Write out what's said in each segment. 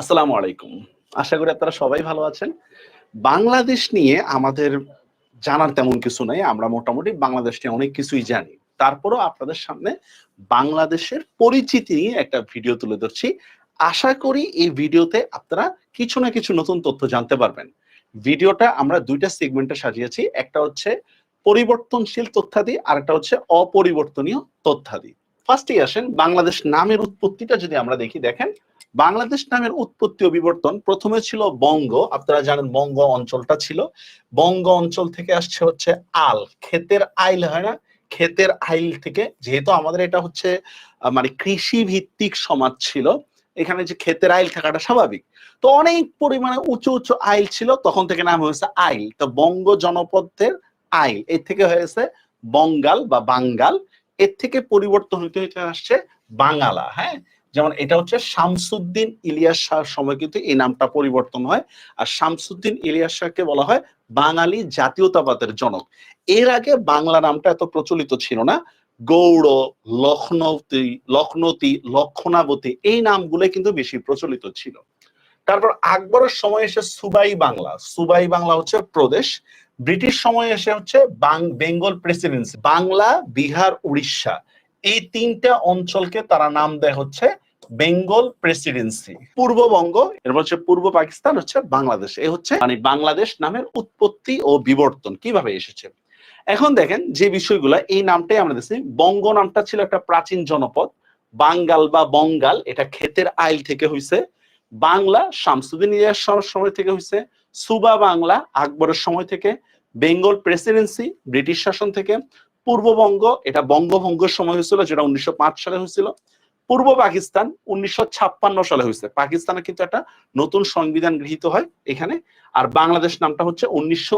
আসসালামু আলাইকুম। আশা করি আপনারা সবাই ভালো আছেন। বাংলাদেশ নিয়ে আমাদের জানার তেমন কিছু নাই, আমরা মোটামুটি বাংলাদেশ নিয়ে অনেক কিছুই জানি। তারপরও আপনাদের সামনে বাংলাদেশের পরিচিতি নিয়ে একটা ভিডিও তুলে ধরছি। আশা করি এই ভিডিওতে আপনারা কিছু না কিছু নতুন তথ্য জানতে পারবেন। ভিডিওটা আমরা দুইটা সেগমেন্টে সাজিয়েছি, একটা হচ্ছে পরিবর্তনশীল তথ্যাদি, আর একটা হচ্ছে অপরিবর্তনীয় তথ্যাদি। ফার্স্টেই আসেন, বাংলাদেশ নামের উৎপত্তিটা যদি আমরা দেখি, দেখেন। বাংলাদেশ নামের উৎপত্তি ও বিবর্তন প্রথমে ছিল বঙ্গ, আপনারা জানেন বঙ্গ অঞ্চলটা ছিল। বঙ্গ অঞ্চল থেকে আসছে হচ্ছে আল, ক্ষেতের আইল হয় না? ক্ষেতের আইল থেকে, যেহেতু আমাদের এটা হচ্ছে মানে কৃষি ভিত্তিক সমাজ ছিল, এখানে যে ক্ষেতের আইল থাকাটা স্বাভাবিক। তো অনেক পরিমাণে উঁচু উঁচু আইল ছিল, তখন থেকে নাম হয়েছে আইল। তো বঙ্গ জনপদের আইল, এর থেকে হয়েছে বঙ্গাল বা বাঙ্গাল, এর থেকে পরিবর্তন হইতে হইতে আসছে বাঙালা হ্যাঁ? যেমন এটা হচ্ছে শামসুদ্দিন ইলিয়াস শাহর সময় কিন্তু এই নামটা পরিবর্তন হয়। আর শামসুদ্দিন ইলিয়াস শাহকে বলা হয় বাঙালি জাতীয়তাবাদের জনক। এর আগে বাংলা নামটা এত প্রচলিত ছিল না। গৌড়, লখনৌতি লখনৌতি, লক্ষণাবতী এই নামগুলো কিন্তু বেশি প্রচলিত ছিল। তারপর আকবরের সময় এসে সুবাই বাংলা। সুবাই বাংলা হচ্ছে প্রদেশ। ব্রিটিশ সময় এসে হচ্ছে বেঙ্গল প্রেসিডেন্সি। বাংলা, বিহার, উড়িষ্যা। এই তিনটা অঞ্চলকে তারা নাম দেয় হচ্ছে বেঙ্গল প্রেসিডেন্সি। পূর্ববঙ্গ এরপর হচ্ছে পূর্ব পাকিস্তান, হচ্ছে বাংলাদেশ। এই হচ্ছে মানে বাংলাদেশ নামের উৎপত্তি ও বিবর্তন কীভাবে এসেছে? এখন দেখেন যে বিষয়গুলো, এই নামটাই আমরা দেখছি। বঙ্গ নামটা ছিল একটা প্রাচীন জনপদ। বাঙ্গাল বা বঙ্গাল, এটা ক্ষেতের আইল থেকে হইছে। বাংলা শামসুদ্দিন ইলিয়াস সময় থেকে হইছে। সুবা বাংলা আকবরের সময় থেকে। বেঙ্গল প্রেসিডেন্সি ব্রিটিশ শাসন থেকে। পূর্ববঙ্গ, এটা বঙ্গভঙ্গের সময় হয়েছিল, যেটা উনিশশো পাঁচ সালে হয়েছিল। পূর্ব পাকিস্তান উনিশশো ছাপ্পান্ন সালে হয়েছে। পাকিস্তানে কিন্তু একটা নতুন সংবিধান গৃহীত হয় এখানে। আর বাংলাদেশ নামটা হচ্ছে উনিশশো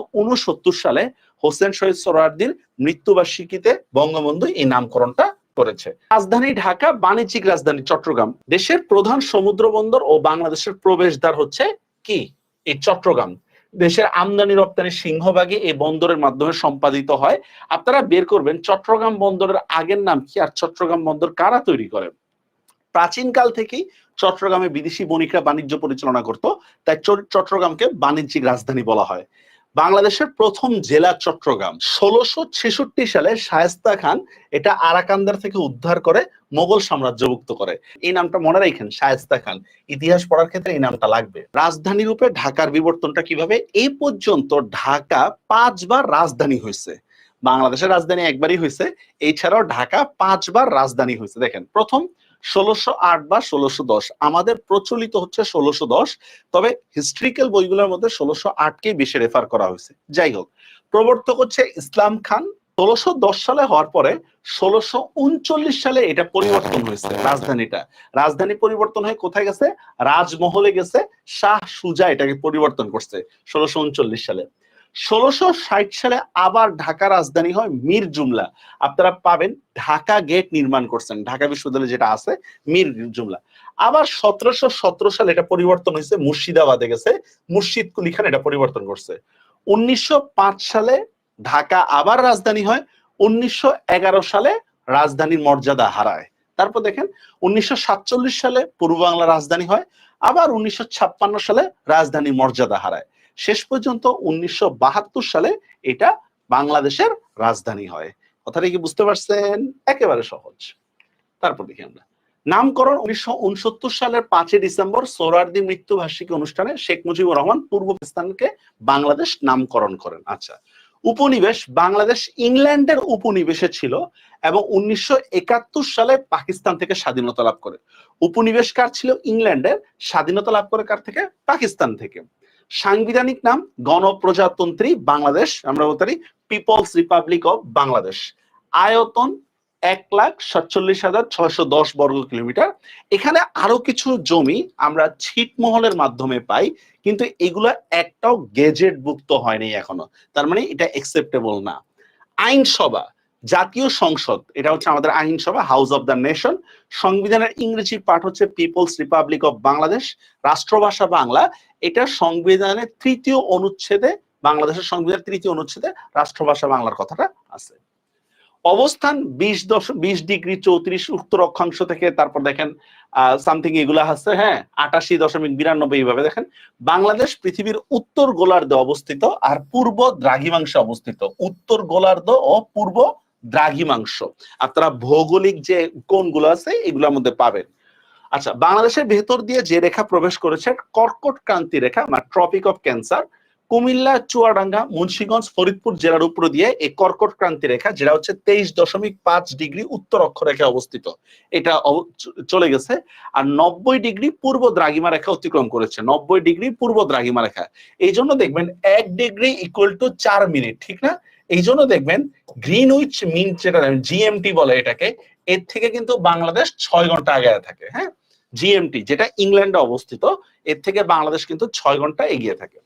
সালে হোসেন শহীদ সোহরাওয়ার্দীর মৃত্যুবার্ষিকীতে বঙ্গবন্ধু এই নামকরণটা করেছে। রাজধানী ঢাকা, বাণিজ্যিক রাজধানী চট্টগ্রাম। দেশের প্রধান সমুদ্র বন্দর ও বাংলাদেশের প্রবেশদ্বার হচ্ছে কি? এই চট্টগ্রাম। দেশের আমদানি রপ্তানি সিংহভাগই এই বন্দরের মাধ্যমে সম্পাদিত হয়। আপনারা বের করবেন চট্টগ্রাম বন্দরের আগের নাম কি আর চট্টগ্রাম বন্দর কারা তৈরি করে? প্রাচীনকাল থেকেই চট্টগ্রামে বিদেশি বণিকরা বাণিজ্য পরিচালনা করত, তাই চট্টগ্রামকে বাণিজ্যিক রাজধানী বলা হয়। বাংলাদেশের প্রথম জেলা চট্টগ্রাম। ষোলোশো সালে শায়েস্তা খান এটা আরাকান্দার থেকে উদ্ধার করে মোগল সাম্রাজ্যভুক্ত করে। এই নামটা মনে রাখেন, শায়েস্তা খান। ইতিহাস পড়ার ক্ষেত্রে এই নামটা লাগবে। রাজধানী রূপে ঢাকার বিবর্তনটা কীভাবে? এই পর্যন্ত ঢাকা পাঁচবার রাজধানী হয়েছে। বাংলাদেশের রাজধানী একবারই হয়েছে, এছাড়াও ঢাকা পাঁচবার রাজধানী হয়েছে। দেখেন, প্রথম ষোলোশো আট বা ষোলোশো দশ। আমাদের প্রচলিত হচ্ছে ষোলোশো দশ, তবে হিস্ট্রিক্যাল বইগুলোর মধ্যে ষোলোশো আটকেই বেশি রেফার করা হয়েছে। যাই হোক, প্রবর্তক হচ্ছে ইসলাম খান। ষোলোশো দশ সালে হওয়ার পরে ষোলোশো উনচল্লিশ সালে এটা পরিবর্তন হয়েছে রাজধানীটা। রাজধানী পরিবর্তন হয়ে কোথায় গেছে? রাজমহলে গেছে। শাহ সুজা এটাকে পরিবর্তন করছে ষোলোশো উনচল্লিশ সালে। ষোলোশো ষাট সালে আবার ঢাকা রাজধানী হয় মীর জুমলা। আপনারা পাবেন ঢাকা গেট নির্মাণ করছেন, ঢাকা বিশ্ববিদ্যালয়ে যেটা আছে, মীর জুমলা। আবার সতেরোশো সতেরো সালে এটা পরিবর্তন হয়েছে, মুর্শিদাবাদে গেছে মুর্শিদ কুলি খান এটা পরিবর্তন করছে। উনিশশো পাঁচ সালে ঢাকা আবার রাজধানী হয়, উনিশশো এগারো সালে রাজধানীর মর্যাদা হারায়। তারপর দেখেন, উনিশশো সাতচল্লিশ সালে পূর্ব বাংলা রাজধানী হয়, আবার উনিশশো ছাপ্পান্ন সালে রাজধানীর মর্যাদা হারায়। শেষ পর্যন্ত উনিশশো বাহাত্তর সালে এটা বাংলাদেশের রাজধানী হয়। কথাটা কি বুঝতে পারছেন? একেবারে সহজ। তারপর দেখি আমরা। নামকরণ উনিশশো উনসত্তর সালের পাঁচই ডিসেম্বর সোহরার্দি মৃত্যুবার্ষিকী অনুষ্ঠানে শেখ মুজিবুর রহমান পূর্ব পাকিস্তানকে বাংলাদেশ নামকরণ করেন। আচ্ছা উপনিবেশ বাংলাদেশ ইংল্যান্ডের উপনিবেশে ছিল এবং উনিশশো একাত্তর সালে পাকিস্তান থেকে স্বাধীনতা লাভ করে। উপনিবেশ কার ছিল? ইংল্যান্ডের। স্বাধীনতা লাভ করে কার থেকে? পাকিস্তান থেকে। সাংবিধানিক নাম গণপ্রজাতন্ত্রী বাংলাদেশ, আমরা বলতে পারি পিপলস রিপাবলিক অফ বাংলাদেশ আয়তন এক লাখ সাতচল্লিশ হাজার ছয়শো দশ বর্গ কিলোমিটার। এখানে আরও কিছু জমি আমরা ছিটমহলের মাধ্যমে পাই, কিন্তু এগুলো একটাও গেজেট ভুক্ত হয়নি এখনও। তার মানে এটা একসেপ্টেবল না। আইনসভা জাতীয় সংসদ, এটা হচ্ছে আমাদের আইনসভা হাউস অফ দ্য নেশন সংবিধানের ইংরেজি পাঠ হচ্ছে পিপলস রিপাবলিক অফ বাংলাদেশ রাষ্ট্রভাষা বাংলা, এটা সংবিধানের তৃতীয় অনুচ্ছেদে, বাংলাদেশের সংবিধানের তৃতীয় অনুচ্ছেদে রাষ্ট্রভাষা বাংলার কথাটা আছে। অবস্থান বিশ দশ, বিশ ডিগ্রি চৌত্রিশ উত্তর অক্ষাংশ থেকে, তারপর দেখেন সামথিং এগুলা আছে হ্যাঁ আটাশি দশমিক বিরানব্বই এইভাবে দেখেন, বাংলাদেশ পৃথিবীর উত্তর গোলার্ধে অবস্থিত আর পূর্ব দ্রাঘিমাংশে অবস্থিত। উত্তর গোলার্ধ ও পূর্ব দ্রাঘিমাংশ আপনারা ভৌগোলিক যে কোণগুলো আছে, এগুলোর মধ্যে পাবেন। আচ্ছা বাংলাদেশের ভেতর দিয়ে যে রেখা প্রবেশ করেছে কর্কট ক্রান্তি রেখা মানে tropic of cancer Comilla, Chuadanga, Munshiganj, Faridpur জেলার উপর দিয়ে এই কর্কট ক্রান্তি রেখা, যেটা হচ্ছে তেইশ দশমিক পাঁচ ডিগ্রি উত্তর অক্ষরেখা অবস্থিত, এটা চলে গেছে। আর নব্বই ডিগ্রি পূর্ব দ্রাঘিমা রেখা অতিক্রম করেছে, নব্বই ডিগ্রি পূর্ব দ্রাঘিমা রেখা। এই জন্য দেখবেন এক ডিগ্রি ইকুয়াল টু চার মিনিট, ঠিক না? এই জন্য দেখবেন গ্রিনউইচ মিন যেটা জিএমটি বলে এটাকে, এর থেকে কিন্তু বাংলাদেশ ছয় ঘণ্টা আগে থাকে হ্যাঁ? জিএমটি, যেটা ইংল্যান্ডে অবস্থিত, এর থেকে বাংলাদেশ কিন্তু ছয় ঘণ্টা এগিয়ে থাকে।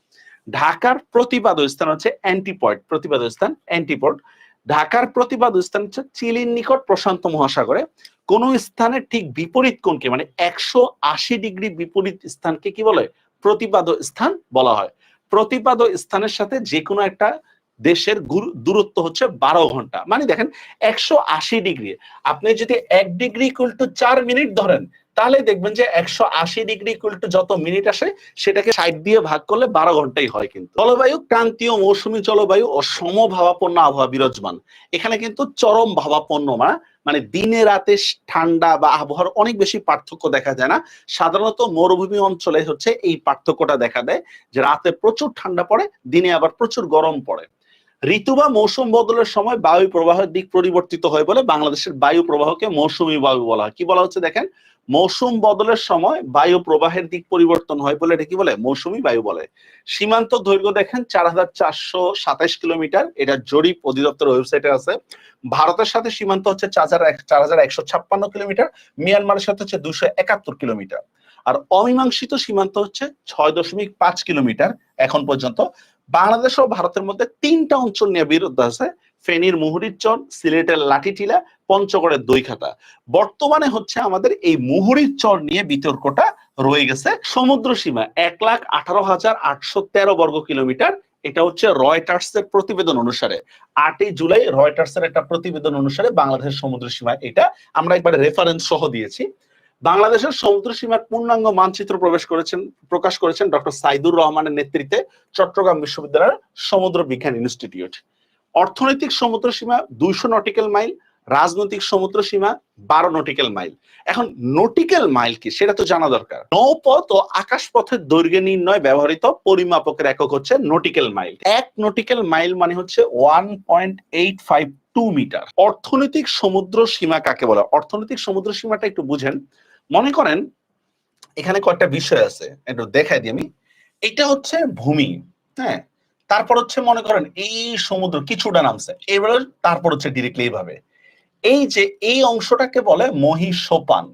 ঢাকার প্রতিপাদ স্থান হচ্ছে অ্যান্টিপয়েন্ট প্রতিপাদ স্থান অ্যান্টিপোর্ট। ঢাকার প্রতিপাদ স্থান হচ্ছে চিলির নিকট প্রশান্ত মহাসাগরে। কোন স্থানের ঠিক বিপরীত কোণকে মানে একশো আশি ডিগ্রি বিপরীত স্থানকে কি বলে? প্রতিপাদ স্থান বলা হয়। প্রতিপাদ স্থানের সাথে যে কোনো একটা দেশের দূরত্ব হচ্ছে বারো ঘণ্টা। মানে দেখেন, একশো আশি ডিগ্রি। আপনি যদি এক ডিগ্রি ইকুয়াল টু চার মিনিট ধরেন, তাহলে দেখবেন যে একশো আশি ডিগ্রি ইকুয়াল টু যত মিনিট আসে, সেটাকে ষাট দিয়ে ভাগ করলে বারো ঘন্টাই হয় কিন্তু। জলবায়ু, ক্রান্তীয় মৌসুমী জলবায়ু ও সমভাবাপন্ন আবহাওয়া বিরাজমান। এখানে কিন্তু চরম ভাবাপন্ন না মানে দিনে রাতে ঠান্ডা বা আবহাওয়ার অনেক বেশি পার্থক্য দেখা যায় না। সাধারণত মরুভূমি অঞ্চলে হচ্ছে এই পার্থক্যটা দেখা দেয়, যে রাতে প্রচুর ঠান্ডা পড়ে, দিনে আবার প্রচুর গরম পড়ে। ঋতু বা মৌসুম বদলের সময় বায়ু প্রবাহের দিক পরিবর্তিত হয় বলে বাংলাদেশের বায়ু প্রবাহকে মৌসুমী বায়ু বলা হয়। কি বলা হচ্ছে দেখেন? মৌসুম বদলের সময় বায়ু প্রবাহের দিক পরিবর্তন হয় বলে এটা কি বলে? মৌসুমী বায়ু বলে। সীমান্ত দৈর্ঘ্য দেখেন চার হাজার চারশো সাতাইশ কিলোমিটার। এটা জরিপ অধিদপ্তর ওয়েবসাইটে আছে। ভারতের সাথে সীমান্ত হচ্ছে চার হাজার চার হাজার একশো ছাপ্পান্ন কিলোমিটার। মিয়ানমারের সাথে হচ্ছে দুশো একাত্তর কিলোমিটার। আর অমীমাংসিত সীমান্ত হচ্ছে ছয় দশমিক পাঁচ কিলোমিটার এখন পর্যন্ত। বাংলাদেশ ও ভারতের মধ্যে তিনটা অঞ্চল নিয়ে বিরোধ আছে। ফেনীর মুহুরির চর, সিলেটের লাঠিটিলা, পঞ্চগড়ের দইখাতা। বর্তমানে হচ্ছে আমাদের এই মুহুরির চর নিয়ে বিতর্কটা রয়ে গেছে সমুদ্র সীমা, এক লাখ আঠারো হাজার আটশো তেরো বর্গ কিলোমিটার। এটা হচ্ছে রয়টার্স এর প্রতিবেদন অনুসারে। আটই জুলাই রয়টার্স এর একটা প্রতিবেদন অনুসারে বাংলাদেশের সমুদ্র সীমা এটা আমরা একবার রেফারেন্স সহ দিয়েছি। বাংলাদেশের সমুদ্র সীমার পূর্ণাঙ্গ মানচিত্র প্রবেশ করেছেন, প্রকাশ করেছেন ডক্টর সাইদুর রহমানের নেতৃত্বে চট্টগ্রাম বিশ্ববিদ্যালয়ের সমুদ্র বিজ্ঞান ইনস্টিটিউট। অর্থনৈতিক সমুদ্র সীমা দুইশো নটিক্যাল মাইল, রাজনৈতিক সমুদ্র সীমা বারো নটিক্যাল মাইল। এখন নটিক্যাল মাইল কি সেটা তো জানা দরকার। নৌপথ ও আকাশপথের দৈর্ঘ্য নির্ণয় ব্যবহৃত পরিমাপকের একক হচ্ছে নটিক্যাল মাইল। এক নটিক্যাল মাইল মানে হচ্ছে one point eight five two metre. অর্থনৈতিক সমুদ্র সীমা কাকে বলে? অর্থনৈতিক সমুদ্র সীমাটা একটু বুঝেন। মনে করেন, এখানে কয়েকটা বিষয় আছে, একটু দেখাই দিই আমি। এটা হচ্ছে ভূমি হ্যাঁ? তারপর হচ্ছে মনে করেন, এই সমুদ্র কিছুটা নামছে। এবার তারপর হচ্ছে ডিরেক্টলি এইভাবে। এই যে এই অংশটাকে বলে মহি সোপান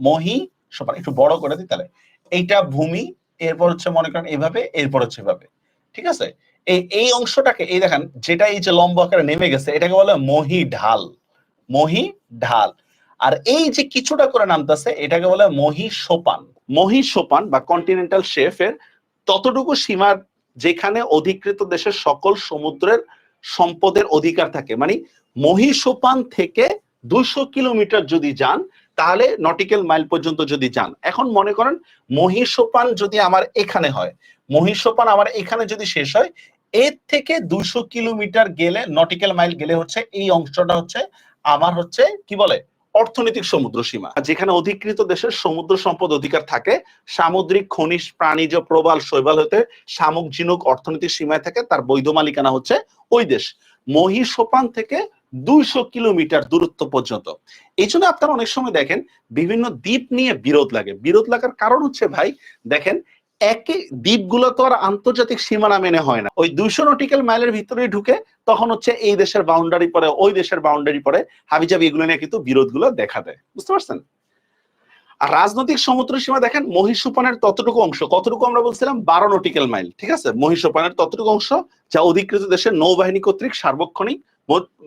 মহি সোপান একটু বড় করে দিই তাহলে। এইটা ভূমি, এরপর হচ্ছে মনে করেন এইভাবে, এরপর হচ্ছে এভাবে ঠিক আছে? এই এই অংশটাকে, এই দেখেন, যেটা এই যে লম্বা আকারে নেমে গেছে, এটাকে বলে মহি ঢাল মহি ঢাল আর এই যে কিছুটা করে নামতেছে, এটাকে বলে মহি সোপান মহি সোপান বা কন্টিনেন্টাল শেফের ততটুকু সীমার যেখানে অধিকৃত দেশের সকল সমুদ্রের সম্পদের অধিকার থাকে। মানে মহিষোপান থেকে দুশো কিলোমিটার যদি যান, তাহলে নটিক্যাল মাইল পর্যন্ত যদি যান, এখন মনে করেন মহিষোপান যদি আমার এখানে হয়, মহিষোপান আমার এখানে যদি শেষ হয়, এর থেকে দুশো কিলোমিটার গেলে নটিক্যাল মাইল গেলে হচ্ছে এই অংশটা হচ্ছে, আমার হচ্ছে কি বলে? অর্থনৈতিক সমুদ্র সীমা। যেখানে অধিকৃত দেশের সমুদ্র সম্পদ অধিকার থাকে, সামুদ্রিক খনিজ, প্রাণীজ, প্রবাল, শৈবাল হতে শামুক, ঝিনুক অর্থনৈতিক সীমায় থাকে, তার বৈধ মালিকানা হচ্ছে ওই দেশ। মহিষোপান থেকে দুইশো কিলোমিটার দূরত্ব পর্যন্ত। এই জন্য আপনারা অনেক সময় দেখেন, বিভিন্ন দ্বীপ নিয়ে বিরোধ লাগে। বিরোধ লাগার কারণ হচ্ছে ভাই, দেখেন একে দ্বীপগুলো তো আর আন্তর্জাতিক সীমানা মেনে হয় না। ওই দুইশো নটিক্যাল মাইলের ভিতরে ঢুকে তখন হচ্ছে এই দেশের বাউন্ডারি পরে, ওই দেশের বাউন্ডারি পরে হাবিজাবি এগুলো নিয়ে কিন্তু বিরোধগুলো দেখা দেয়। বুঝতে পারছেন? আর রাজনৈতিক সমুদ্র সীমা দেখেন মহিষোপানের ততটুকু অংশ, কতটুকু আমরা বলছিলাম? বারো নটিক্যাল মাইল ঠিক আছে? মহিষোপানের ততটুকু অংশ যা অধিকৃত দেশের নৌবাহিনী কর্তৃক সার্বক্ষণিক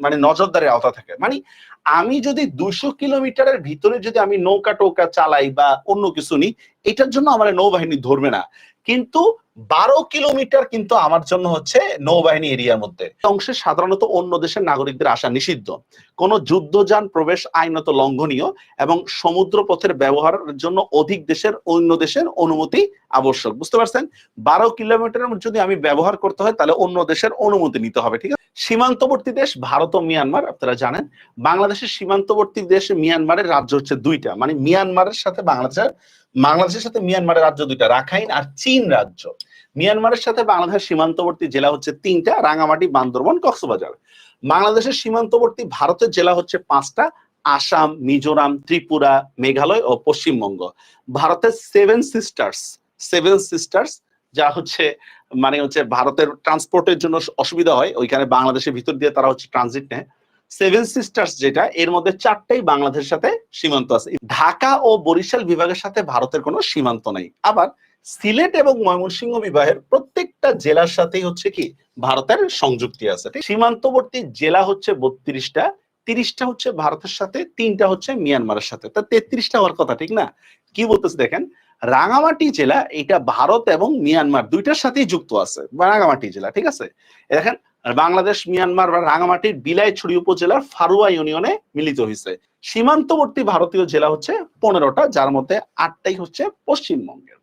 মানে নজরদারি আওতা থাকে। মানে আমি যদি দুশো কিলোমিটারের ভিতরে যদি আমি নৌকা টৌকা চালাই বা অন্য কিছু নিই, এটার জন্য আমার নৌবাহিনী ধরবে না। কিন্তু বারো কিলোমিটার কিন্তু আমার জন্য হচ্ছে নৌবাহিনী এরিয়ার মধ্যে। অংশে সাধারণত অন্য দেশের নাগরিকদের আসা নিষিদ্ধ। কোন যুদ্ধযান প্রবেশ আইনত লঙ্ঘনীয় এবং সমুদ্র পথের ব্যবহারের জন্য অধিক দেশের অন্য দেশের অনুমতি আবশ্যক। বুঝতে পারছেন? বারো কিলোমিটারের মধ্যে যদি আমি ব্যবহার করতে হয়, তাহলে অন্য দেশের অনুমতি নিতে হবে, ঠিক আছে? সীমান্তবর্তী দেশ ভারত ও মিয়ানমার, আপনারা জানেন। বাংলাদেশের সীমান্তবর্তী দেশ মিয়ানমারের রাজ্য হচ্ছে দুইটা। মানে মিয়ানমারের সাথে বাংলাদেশের বাংলাদেশের সাথে মিয়ানমারের রাজ্য দুইটা, রাখাইন আর চীন রাজ্য। মিয়ানমারের সাথে বাংলাদেশের সীমান্তবর্তী জেলা হচ্ছে তিনটা, রাঙামাটি, বান্দরবন, কক্সবাজার। বাংলাদেশের সীমান্তবর্তী ভারতের জেলা হচ্ছে পাঁচটা, আসাম, মিজোরাম, ত্রিপুরা, মেঘালয় ও পশ্চিমবঙ্গ। ভারতের সেভেন সিস্টার্স সেভেন সিস্টার্স, যা হচ্ছে মানে হচ্ছে ভারতের ট্রান্সপোর্টের জন্য অসুবিধা হয়। ওইখানে বাংলাদেশের ভিতর দিয়ে তারা হচ্ছে ট্রানজিট নেয়। সেভেন সিস্টার্স যেটা, এর মধ্যে চারটাই বাংলাদেশের সাথে সীমান্ত আছে। ঢাকা ও বরিশাল বিভাগের সাথে ভারতের কোনো সীমান্ত নেই। আবার সিলেট এবং ময়মনসিংহ বিভাগের প্রত্যেকটা জেলার সাথেই হচ্ছে কি, ভারতের সংযুক্তি আছে। সীমান্তবর্তী জেলা হচ্ছে বত্রিশটা, তিরিশটা হচ্ছে ভারতের সাথে, তিনটা হচ্ছে মিয়ানমারের সাথে। তা তেত্রিশটা হওয়ার কথা, ঠিক না? কি বলতেছে দেখেন? রাঙামাটি জেলা এটা ভারত এবং মিয়ানমার দুইটার সাথেই যুক্ত আছে রাঙামাটি জেলা, ঠিক আছে? দেখেন, বাংলাদেশ, মিয়ানমার বা রাঙামাটির বিলাইছড়ি উপজেলার ফারুয়া ইউনিয়নে মিলিত হয়েছে সীমান্তবর্তী ভারতীয় জেলা হচ্ছে পনেরোটা, যার মধ্যে আটটাই হচ্ছে পশ্চিমবঙ্গের।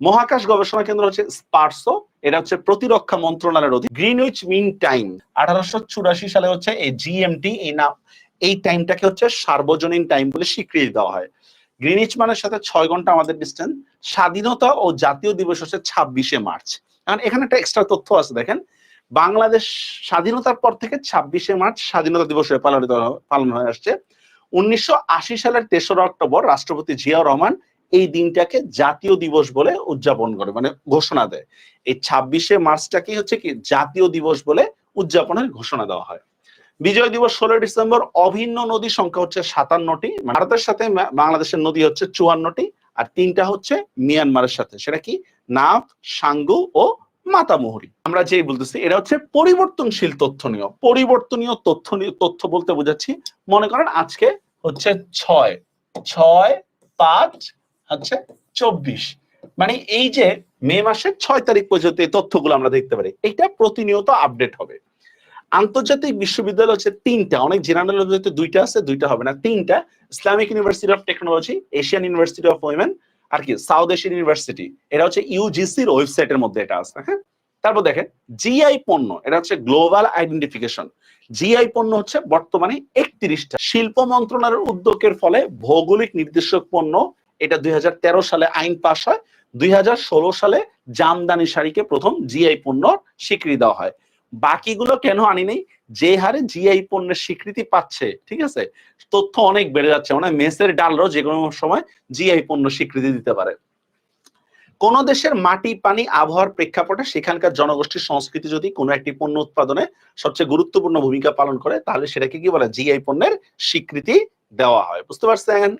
মহাকাশ গবেষণা কেন্দ্র হচ্ছে স্পার্সো, এটা হচ্ছে প্রতিরক্ষা মন্ত্রণালয়ের অধীন। গ্রিনউইচ মিন টাইম, আঠারোশো চুরাশি সালে হচ্ছে এই জিএমটি এই নাম, এই টাইমটাকে হচ্ছে সার্বজনীন টাইম বলে স্বীকৃতি দেওয়া হয়। গ্রিনিচ মানের সাথে ছয় ঘণ্টা আমাদের ডিস্টেন্স স্বাধীনতা ও জাতীয় দিবস হচ্ছে ছাব্বিশে মার্চ। কারণ এখানে একটা এক্সট্রা তথ্য আছে, দেখেন। বাংলাদেশ স্বাধীনতার পর থেকে ছাব্বিশে মার্চ স্বাধীনতা দিবস হয়ে পালিত পালন হয়ে আসছে। উনিশশো আশি সালের তেসরা অক্টোবর রাষ্ট্রপতি জিয়াউর রহমান এই দিনটাকে জাতীয় দিবস বলে উদযাপন করে মানে ঘোষণা দেয়। এই ছাব্বিশে মার্চটাকেই হচ্ছে কি জাতীয় দিবস বলে উদযাপনের ঘোষণা দেওয়া হয়। বিজয় দিবস ষোলোই ডিসেম্বর, অভিন্ন নদী সংখ্যা হচ্ছে সাতান্নটি। ভারতের সাথে বাংলাদেশের নদী হচ্ছে চুয়ান্নটি, আর তিনটা হচ্ছে মিয়ানমারের সাথে। সেটা কি? নাফ, সাঙ্গু ও মাতামুহুরি। আমরা যেই বলতেছি, এটা হচ্ছে পরিবর্তনশীল তথ্যনীয় পরিবর্তনীয় তথ্য তথ্য বলতে বোঝাচ্ছি। মনে করেন আজকে হচ্ছে ছয়। ছয়, পাঁচ, হচ্ছে চব্বিশ। মানে এই যে মে মাসের ছয় তারিখ পর্যন্ত এই তথ্যগুলো আমরা দেখতে পারি। এটা প্রতিনিয়ত আপডেট হবে। আন্তর্জাতিক বিশ্ববিদ্যালয় হচ্ছে তিনটা। অনেক জেনারেল দুইটা আছে, দুইটা হবে না, তিনটা। Islamic University of Technology Asian University of Women আর কি সাউথ এশিয়ান ইউনিভার্সিটি এটা হচ্ছে ইউজিসির ওয়েবসাইটের মধ্যে এটা আছে হ্যাঁ? তারপর দেখেন জিআই পণ্য, এটা হচ্ছে গ্লোবাল আইডেন্টিফিকেশন জিআই পণ্য হচ্ছে বর্তমানে একত্রিশটা। শিল্প মন্ত্রণালয়ের উদ্যোগের ফলে ভৌগোলিক নির্দেশক পণ্য, এটা দুই হাজার তেরো সালে আইন পাশ হয়, দুই হাজার ষোলো সালে জামদানি শাড়িকে প্রথম জিআই পণ্য স্বীকৃতি দেওয়া হয়। বাকিগুলো কেন আনি নেই? যে হারে জিআই পণ্যের স্বীকৃতি পাচ্ছে, ঠিক আছে? তথ্য অনেক বেড়ে যাচ্ছে মানে মেসের ডালরও যে কোনো সময় জিআই পণ্য স্বীকৃতি দিতে পারে। কোন দেশের মাটি, পানি, আবহাওয়ার প্রেক্ষাপটে সেখানকার জনগোষ্ঠীর সংস্কৃতি যদি কোনো একটি পণ্য উৎপাদনে সবচেয়ে গুরুত্বপূর্ণ ভূমিকা পালন করে, তাহলে সেটাকে কি বলে? জিআই পণ্যের স্বীকৃতি দেওয়া হয়। বুঝতে পারছেন?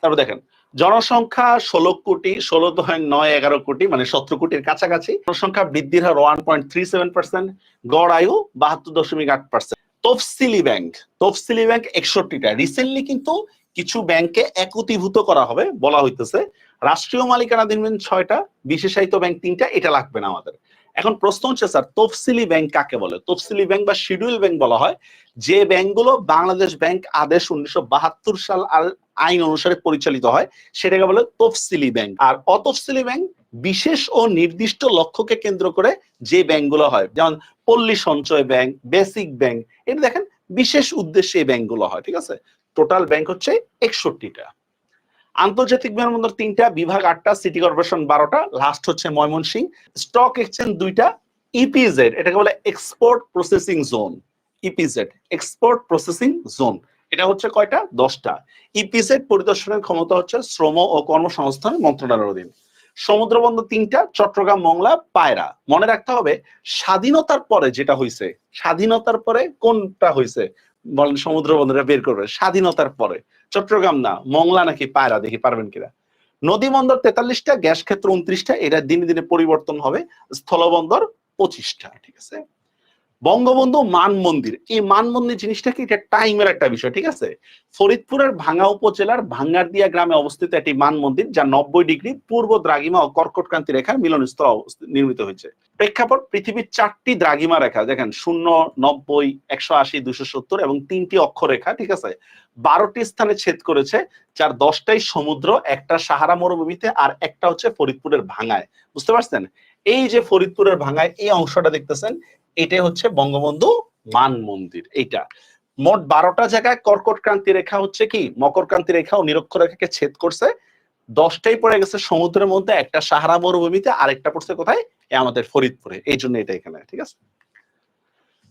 তারপর দেখেন জনসংখ্যা ষোলো কোটি, ষোলো দশমিক নয় এগারো কোটি মানে সতেরো কোটির কাছাকাছি। জনসংখ্যা বৃদ্ধির হার one point three seven percent গড় আয়ু বাহাত্তর দশমিক আট পার্সেন্ট তফসিলি ব্যাংক তফসিলি ব্যাংক একষট্টিটা। রিসেন্টলি কিন্তু কিছু ব্যাংকে একীভূত করা হবে বলা হইতেছে। রাষ্ট্রীয় মালিকানাধীন ছয়টা, বিশেষায়িত ব্যাংক তিনটা, এটা লাগবে না আমাদের। এখন প্রশ্ন হচ্ছে, স্যার, তফসিলি ব্যাংক কাকে বলে? তফসিলি ব্যাংক বা শিডিউল ব্যাংক বলা হয়। যে ব্যাংকগুলো বাংলাদেশ ব্যাংক আদেশ উনিশশো বাহাত্তর সাল আর- আইন অনুসারে পরিচালিত হয়, সেটাকে বলে তফসিলি ব্যাংক। আর অতফসিলি ব্যাংক বিশেষ ও নির্দিষ্ট লক্ষ্যকে কেন্দ্র করে যে ব্যাংকগুলো হয়, যেমন পল্লী সঞ্চয় ব্যাংক, বেসিক ব্যাংক এটা দেখেন বিশেষ উদ্দেশ্যে এই ব্যাংকগুলো হয়, ঠিক আছে? টোটাল ব্যাংক হচ্ছে একষট্টিটা। আন্তর্জাতিক বিমানবন্দর তিনটা, বিভাগ আটটা, সিটি কর্পোরেশন বারোটা, লাস্ট হচ্ছে ময়মনসিং। স্টক এক্সচেঞ্জ দুইটা, ইপিজেড, এটাকে বলে export processing zone. EPZ, export processing zone. এটা হচ্ছে কয়টা? দশটা। ইপিজেড পরিদর্শনের ক্ষমতা হচ্ছে শ্রম ও কর্মসংস্থান মন্ত্রণালয়ের অধীন। সমুদ্র বন্দর তিনটা, চট্টগ্রাম, মংলা, পায়রা। মনে রাখতে হবে, স্বাধীনতার পরে যেটা হয়েছে স্বাধীনতার পরে কোনটা হয়েছে বলেন সমুদ্র বন্দরটা বের করবে, স্বাধীনতার পরে। চট্টগ্রাম না, মংলা নাকি পায়রা, দেখি পারবেন কিনা? নদী বন্দর তেতাল্লিশটা, গ্যাস ক্ষেত্র উনত্রিশটা, এটা দিনে দিনে পরিবর্তন হবে, স্থলবন্দর পঁচিশটা, ঠিক আছে? বঙ্গবন্ধু মান মন্দির। এই মান মন্দির জিনিসটা কি? এটা টাইমের একটা বিষয়, ঠিক আছে? ফরিদপুরের ভাঙ্গা উপজেলার ভাঙ্গারদিয়া গ্রামে অবস্থিত একটি মান মন্দির, যা নব্বই ডিগ্রি পূর্ব দ্রাঘিমা ও কর্কটক্রান্তি রেখার মিলনস্থল নির্মিত হয়েছে। প্রেক্ষাপট, পৃথিবীর চারটি দ্রাঘিমা রেখা, দেখেন, শূন্য, নব্বই, একশো আশি, দুশো সত্তর এবং তিনটি অক্ষরেখা ঠিক আছে? বারোটি স্থানে ছেদ করেছে, যার দশটাই সমুদ্র, একটা সাহারা মরুভূমিতে আর একটা হচ্ছে ফরিদপুরের ভাঙায় বুঝতে পারছেন? এই যে ফরিদপুরের ভাঙায় এই অংশটা দেখতেছেন, এটাই হচ্ছে বঙ্গবন্ধু মান মন্দির, এইটা। মোট বারোটা জায়গায় কর্কট ক্রান্তি রেখা হচ্ছে কি? মকর ক্রান্তি রেখা ও নিরক্ষর রেখাকে ছেদ করছে। দশটাই পড়ে গেছে সমুদ্রের মধ্যে, একটা সাহারা মরুভূমিতে, আরেকটা পড়ছে কোথায়? আমাদের ফরিদপুরে। এই জন্য এটা এখানে, ঠিক আছে?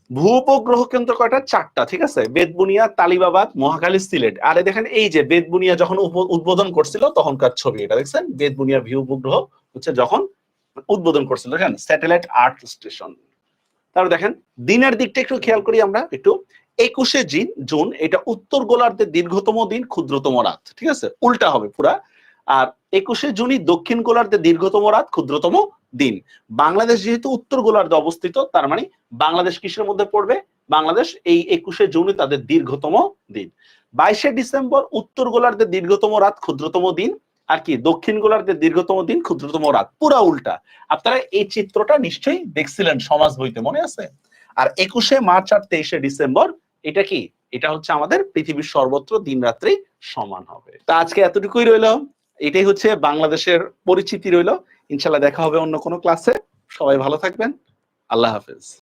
ভূ উপগ্রহ কেন্দ্র কয়টা? চারটা, ঠিক আছে? বেদবুনিয়া তালিবাবাদ, মহাখালী, সিলেট। আরে দেখেন, এই যে বেদবুনিয়া যখন উদ্বোধন করছিল, তখনকার ছবি এটা, দেখছেন? বেদবুনিয়া ভিউ উপগ্রহ হচ্ছে যখন উদ্বোধন করছিল, দেখেন, স্যাটেলাইট আর্ট স্টেশন। তারপর দেখেন, দিনের দিকটা একটু খেয়াল করি আমরা, একটু, একুশে জিন, জুন, এটা উত্তর গোলার্ধের দীর্ঘতম দিন, ক্ষুদ্রতম রাত, ঠিক আছে? উল্টা হবে পুরা। আর একুশে জুনই দক্ষিণ গোলার্ধের দীর্ঘতম রাত, ক্ষুদ্রতম দিন। বাংলাদেশ যেহেতু উত্তর গোলার্ধে অবস্থিত, তার মানে বাংলাদেশ কিসের মধ্যে পড়বে? বাংলাদেশ এই একুশে জুনই তাদের দীর্ঘতম দিন। বাইশে ডিসেম্বর, উত্তর গোলার্ধের দীর্ঘতম রাত, ক্ষুদ্রতম দিন। আর কি, দক্ষিণ গোলার্ধের দীর্ঘতম দিন, ক্ষুদ্রতম রাত, পুরা উল্টা। আপনারা এই চিত্রটা নিশ্চয়ই দেখছিলেন সমাজ বইতে, মনে আছে? আর একুশে মার্চ আর তেইশে ডিসেম্বর, এটা কি? এটা হচ্ছে আমাদের পৃথিবীর সর্বত্র দিন রাত্রি সমান হবে। তা আজকে এতটুকুই রইল। এটাই হচ্ছে বাংলাদেশের পরিচিতি রইল। ইনশাল্লাহ দেখা হবে অন্য কোনো ক্লাসে। সবাই ভালো থাকবেন। আল্লাহ হাফেজ।